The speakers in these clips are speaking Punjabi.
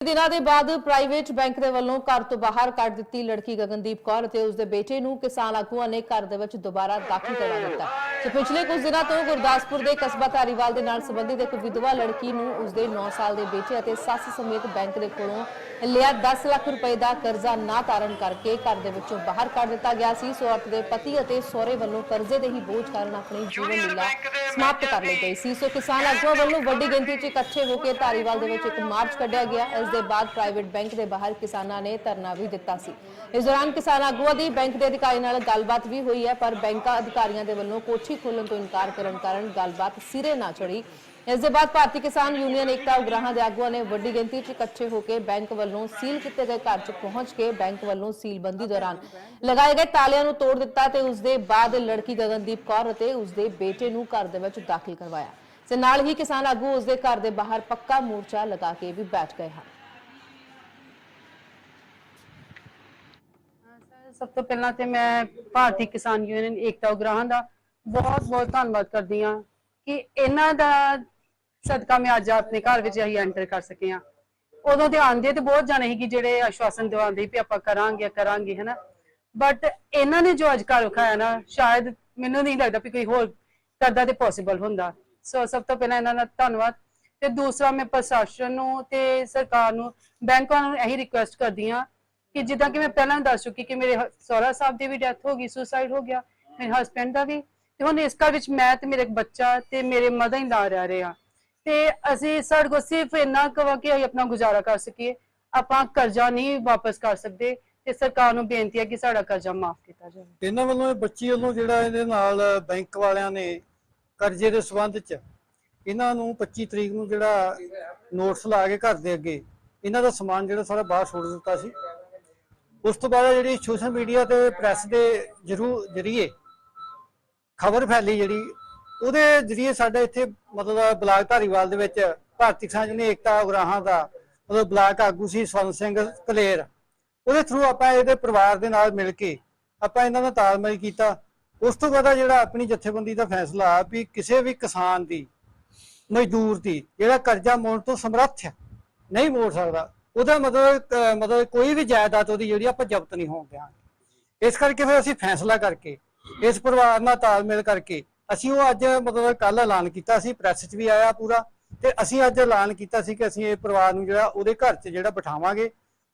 ਦਿਨਾਂ ਦੇ ਬਾਅਦ ਪ੍ਰਾਈਵੇਟ ਬੈਂਕ ਦੇ ਵੱਲੋਂ ਘਰ ਤੋਂ ਬਾਹਰ ਕੱਢ ਦਿੱਤੀ ਲੜਕੀ ਗਗਨਦੀਪ ਕੌਰ ਅਤੇ ਉਸ ਦੇ ਬੇਟੇ ਨੂੰ ਕਿਸਾਨ ਆਗੂਆਂ ਨੇ ਘਰ ਦੇ ਵਿੱਚ ਦੁਬਾਰਾ ਦਾਖਲ ਕਰਵਾ ਦਿੱਤਾ। ਤੇ ਪਿਛਲੇ ਕੁਝ ਦਿਨਾਂ ਤੋਂ ਗੁਰਦਾਸਪੁਰ ਦੇ ਕਸਬਾ ਧਾਰੀਵਾਲ ਦੇ ਨਾਲ ਸੰਬੰਧਿਤ ਇੱਕ ਵਿਧਵਾ ਲੜਕੀ ਨੂੰ ਉਸ ਦੇ 9 ਸਾਲ ਦੇ ਬੇਟੇ ਅਤੇ ਸੱਸ ਸਮੇਤ ਬੈਂਕ ਦੇ ਕੋਲੋਂ ਲਿਆ 10 ਲੱਖ ਰੁਪਏ ਦਾ ਕਰਜ਼ਾ ਨਾ ਤਾਰਨ ਕਰਕੇ ਘਰ ਦੇ ਵਿੱਚੋਂ ਬਾਹਰ ਕੱਢ ਦਿੱਤਾ ਗਿਆ ਸੀ। ਸੋ ਔਰਤ ਦੇ ਪਤੀ ਅਤੇ ਸਹੁਰੇ ਵੱਲੋਂ ਕਰਜ਼ੇ ਦੇ ਹੀ ਬੋਝ ਕਾਰਨ ਆਪਣੀ ਜੀਵਨ ਲੀਲਾ ਸਮਾਪਤ ਕਰ ਲਈ ਗਈ ਸੀ। ਸੋ ਕਿਸਾਨ ਆਗੂਆਂ ਵੱਲੋਂ ਵੱਡੀ ਗਿਣਤੀ 'ਚ ਇਕੱਠੇ ਹੋ ਕੇ ਧਾਰੀਵਾਲ ਦੇ ਵਿੱਚ ਇੱਕ ਮਾਰਚ ਕੱਢਿਆ ਗਿਆ। ਇਸ ਦੇ ਬਾਅਦ ਪ੍ਰਾਈਵੇਟ ਬੈਂਕ ਦੇ ਬਾਹਰ ਕਿਸਾਨਾਂ ਨੇ ਧਰਨਾ ਵੀ ਦਿੱਤਾ ਸੀ। ਇਸ ਦੌਰਾਨ ਕਿਸਾਨ ਆਗੂਆਂ ਦੀ ਬੈਂਕ ਦੇ ਅਧਿਕਾਰੀ ਨਾਲ ਗੱਲਬਾਤ ਵੀ ਹੋਈ ਹੈ, ਪਰ ਬੈਂਕਾਂ ਅਧਿਕਾਰੀਆਂ ਦੇ ਵੱਲੋਂ ਕੋਠੀ ਖੋਲਣ ਤੋਂ ਇਨਕਾਰ ਕਰਨ ਕਾਰਨ ਗੱਲਬਾਤ ਸਿਰੇ ਨਾ ਚੜੀ ਇਸ ਦੇ ਬਾਅਦ ਭਾਰਤੀ ਕਿਸਾਨ ਯੂਨੀਅਨ ਏਕਤਾ ਉਗਰਾਹਾਂ ਦੇ ਆਗੂਆਂ ਨੇ ਵੱਡੀ ਗਿਣਤੀ 'ਚ ਇਕੱਠੇ ਹੋ ਕੇ ਬੈਂਕ ਵੱਲੋਂ ਸੀਲ ਕੀਤੇ ਗਏ ਘਰ 'ਚ ਪਹੁੰਚ ਕੇ ਬੈਂਕ ਵੱਲੋਂ ਸੀਲਬੰਦੀ ਦੌਰਾਨ ਲਗਾਏ ਗਏ ਤਾਲਿਆਂ ਨੂੰ ਤੋੜ ਦਿੱਤਾ ਤੇ ਉਸ ਦੇ ਬਾਅਦ ਲੜਕੀ ਗਗਨਦੀਪ ਕੌਰ ਅਤੇ ਉਸ ਦੇ ਬੇਟੇ ਨੂੰ ਘਰ ਦੇ ਵਿੱਚ ਦਾਖਲ ਕਰਵਾਇਆ। ਤੇ ਨਾਲ ਹੀ ਕਿਸਾਨ ਆਗੂ ਉਸ ਦੇ ਘਰ ਦੇ ਬਾਹਰ ਪੱਕਾ ਮੋਰਚਾ ਲਗਾ ਕੇ ਵੀ ਬੈਠ ਗਏ ਹਨ। ਸਭ ਤੋਂ ਪਹਿਲਾਂ ਤੇ ਮੈਂ ਭਾਰਤੀ ਕਿਸਾਨ ਯੂਨੀਅਨ ਏਕਤਾ ਉਗਰਾਹਾਂ ਦਾ ਬਹੁਤ ਬਹੁਤ ਧੰਨਵਾਦ ਕਰਦੀ ਹਾਂ ਕਿ ਇਹਨਾਂ ਦਾ ਸਦਕਾ ਮੈਂ ਅੱਜ ਆਪਣੇ ਘਰ ਵਿੱਚ ਅਸੀਂ ਐਂਟਰ ਕਰ ਸਕੇ ਹਾਂ। ਉਦੋਂ ਤੇ ਆਂਦੇ ਤੇ ਬਹੁਤ ਜਾਣੇ ਸੀ ਕਿ ਜਿਹੜੇ ਆਸ਼ਵਾਸਨ ਦਿਵਾਉਂਦੇ ਵੀ ਆਪਾਂ ਕਰਾਂਗੇ ਕਰਾਂਗੇ, ਹੈਨਾ। ਬਟ ਇਹਨਾਂ ਨੇ ਜੋ ਅੱਜ ਘਰ ਵਿਖਾਇਆ ਨਾ, ਸ਼ਾਇਦ ਮੈਨੂੰ ਨਹੀਂ ਲੱਗਦਾ ਵੀ ਕੋਈ ਹੋਰ ਕਰਦਾ ਤੇ ਪੋਸੀਬਲ ਹੁੰਦਾ। ਸੋ ਸਭ ਤੋਂ ਪਹਿਲਾਂ ਇਹਨਾਂ ਦਾ ਧੰਨਵਾਦ। ਤੇ ਦੂਸਰਾ ਮੈਂ ਪ੍ਰਸ਼ਾਸਨ ਨੂੰ ਤੇ ਸਰਕਾਰ ਨੂੰ ਬੈਂਕਾਂ ਨੂੰ ਇਹੀ ਰਿਕੁਐਸਟ ਕਰਦੀ ਹਾਂ ਕਿ ਜਿੱਦਾਂ ਕਿ ਮੈਂ ਪਹਿਲਾਂ ਦੱਸ ਚੁੱਕੀ ਕਿ ਮੇਰੇ ਹ- ਸਾਹਿਬ ਦੀ ਵੀ ਡੈਥ ਹੋ ਗਈ ਸੁਸਾਈਡ ਹੋ ਗਿਆ, ਮੇਰੇ ਹਸਬੰਡ ਦਾ ਵੀ। ਤੇ ਹੁਣ ਇਸ ਘਰ ਵਿੱਚ ਮੈਂ ਤੇ ਮੇਰੇ ਬੱਚਾ ਤੇ ਮੇਰੇ ਮਦਰ ਇਨ ਲਾ ਰਹਿ ਰਹੇ ਆ ਤੇ ਅਸੀਂ ਸਾਡੇ ਕੋਲ ਸਿਰਫ ਇੰਨਾ ਕਵਾ ਕਿ ਅਸੀਂ ਆਪਣਾ ਗੁਜ਼ਾਰਾ ਕਰ ਸਕੀਏ। ਆਪਾਂ ਕਰਜ਼ਾ ਨਹੀਂ ਵਾਪਸ ਕਰ ਸਕਦੇ ਤੇ ਸਰਕਾਰ ਨੂੰ ਬੇਨਤੀ ਹੈ ਕਿ ਸਾਡਾ ਕਰਜ਼ਾ ਮਾਫ ਕੀਤਾ ਜਾਵੇ। ਇਹਨਾਂ ਵੱਲੋਂ ਇਹ ਬੱਚੀ ਵੱਲੋਂ ਜਿਹੜਾ ਇਹਦੇ ਨਾਲ ਬੈਂਕ ਵਾਲਿਆਂ ਨੇ ਕਰਜ਼ੇ ਦੇ ਸਬੰਧ ਚ ਇਹਨਾਂ ਨੂੰ 25 ਤਰੀਕ ਨੂੰ ਜਿਹੜਾ ਨੋਟਿਸ ਲਾ ਕੇ ਘਰ ਦੇ ਅੱਗੇ ਇਹਨਾਂ ਦਾ ਸਮਾਨ ਜਿਹੜਾ ਸਾਰਾ ਬਾਹਰ ਛੋੜ ਦਿੱਤਾ ਸੀ। ਉਸ ਤੋਂ ਬਾਅਦ ਜਿਹੜੀ ਸੋਸ਼ਲ ਮੀਡੀਆ ਤੇ ਪ੍ਰੈਸ ਦੇ ਜਰੂ, ਜਰੀਏ ਖਬਰ ਫੈਲੀ ਜਿਹੜੀ, ਉਹਦੇ ਜਰੀਏ ਸਾਡੇ ਇੱਥੇ ਮਤਲਬ ਬਲਾਕ ਧਾਰੀਵਾਲ ਦੇ ਵਿੱਚ ਭਾਰਤੀ ਕਿਸਾਨ ਯੂਨੀਅਨ ਏਕਤਾ ਉਗਰਾਹਾਂ ਦਾ ਮਤਲਬ ਬਲਾਕ ਆਗੂ ਸੀ ਸਵਰਨ ਸਿੰਘ ਕਲੇਰ। ਉਹਦੇ ਥਰੂ ਆਪਾਂ ਇਹਦੇ ਪਰਿਵਾਰ ਦੇ ਨਾਲ ਮਿਲ ਕੇ ਆਪਾਂ ਇਹਨਾਂ ਦਾ ਤਾਲਮੇਲ ਕੀਤਾ। ਉਸ ਤੋਂ ਬਾਅਦ ਜਿਹੜਾ ਆਪਣੀ ਜਥੇਬੰਦੀ ਦਾ ਫੈਸਲਾ ਆ ਵੀ ਕਿਸੇ ਵੀ ਕਿਸਾਨ ਦੀ, ਮਜ਼ਦੂਰ ਦੀ ਜਿਹੜਾ ਕਰਜ਼ਾ ਮੋੜਨ ਤੋਂ ਸਮਰੱਥ ਹੈ, ਨਹੀਂ ਮੋੜ ਸਕਦਾ ਉਹਦਾ ਮਤਲਬ, ਅਹ, ਮਤਲਬ ਕੋਈ ਵੀ ਜਾਇਦਾਦ ਉਹਦੀ ਜਿਹੜੀ ਆਪਾਂ ਜ਼ਬਤ ਨਹੀਂ ਹੋਣ ਦਿਆਂਗੇ। ਇਸ ਕਰਕੇ ਫਿਰ ਅਸੀਂ ਫੈਸਲਾ ਕਰਕੇ, ਇਸ ਪਰਿਵਾਰ ਨਾਲ ਤਾਲਮੇਲ ਕਰਕੇ, ਅਸੀਂ ਉਹ ਅੱਜ ਮਤਲਬ ਕੱਲ ਐਲਾਨ ਕੀਤਾ ਸੀ, ਪ੍ਰੈਸ 'ਚ ਵੀ ਆਇਆ ਪੂਰਾ, ਤੇ ਅਸੀਂ ਅੱਜ ਐਲਾਨ ਕੀਤਾ ਸੀ ਕਿ ਅਸੀਂ ਇਹ ਪਰਿਵਾਰ ਨੂੰ ਜਿਹੜਾ ਉਹਦੇ ਘਰ 'ਚ ਜਿਹੜਾ ਬਿਠਾਵਾਂਗੇ।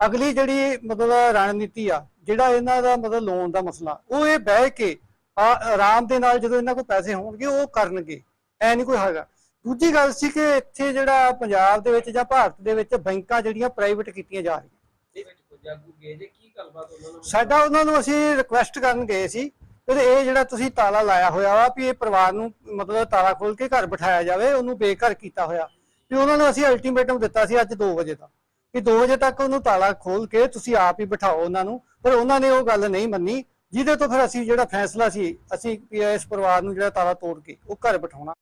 ਅਗਲੀ ਜਿਹੜੀ ਮਤਲਬ ਰਣਨੀਤੀ ਆ, ਜਿਹੜਾ ਇਹਨਾਂ ਦਾ ਮਤਲਬ ਲੋਨ ਦਾ ਮਸਲਾ, ਉਹ ਇਹ ਬਹਿ ਕੇ, ਆ, ਆਰਾਮ ਦੇ ਨਾਲ ਜਦੋਂ ਇਹਨਾਂ ਕੋਲ ਪੈਸੇ ਹੋਣਗੇ, ਉਹ ਕਰਨਗੇ। ਐ ਨਹੀਂ ਕੋਈ ਹੈਗਾ। ਦੂਜੀ ਗੱਲ ਸੀ ਕਿ ਇੱਥੇ ਜਿਹੜਾ ਪੰਜਾਬ ਦੇ ਵਿੱਚ ਜਾਂ ਭਾਰਤ ਦੇ ਵਿੱਚ ਬੈਂਕਾਂ ਜਿਹੜੀਆਂ ਪ੍ਰਾਈਵੇਟ ਕੀਤੀਆਂ ਜਾ ਰਹੀਆਂ। ਦੇ ਵਿੱਚ ਕੁਝ ਆਗੂ ਗਏ ਜੇ ਕੀ ਗੱਲਬਾਤ ਉਹਨਾਂ ਨੂੰ ਸਾਡਾ ਉਹਨਾਂ ਨੂੰ ਅਸੀਂ ਰਿਕੁਐਸਟ ਕਰਨ ਗਏ ਸੀ ਕਿ ਇਹ ਜਿਹੜਾ ਤੁਸੀਂ ਤਾਲਾ ਲਾਇਆ ਹੋਇਆ ਵਾ ਵੀ ਇਹ ਪਰਿਵਾਰ ਨੂੰ ਮਤਲਬ ਤਾਲਾ ਖੋਲ ਕੇ ਘਰ ਬਿਠਾਇਆ ਜਾਵੇ ਉਹਨੂੰ ਬੇਘਰ ਕੀਤਾ ਹੋਇਆ। ਵੀ ਉਹਨਾਂ ਨੂੰ ਅਸੀਂ ਅਲਟੀਮੇਟਮ ਦਿੱਤਾ ਸੀ ਅੱਜ 2 ਵਜੇ ਤੱਕ ਕਿ 2 ਵਜੇ ਤੱਕ ਉਹਨੂੰ ਤਾਲਾ ਖੋਲ ਕੇ ਤੁਸੀਂ ਆਪ ਹੀ ਬਿਠਾਓ ਉਹਨਾਂ ਨੂੰ। ਪਰ ਉਹਨਾਂ ਨੇ ਉਹ ਗੱਲ ਨਹੀਂ ਮੰਨੀ ਜਿਹਦੇ ਤੋਂ ਫਿਰ ਅਸੀਂ ਜਿਹੜਾ ਫੈਸਲਾ ਸੀ ਅਸੀਂ ਇਸ ਪਰਿਵਾਰ ਨੂੰ ਜਿਹੜਾ ਤਾਲਾ ਤੋੜ ਕੇ ਉਹ ਘਰ ਬਿਠਾਉਣਾ।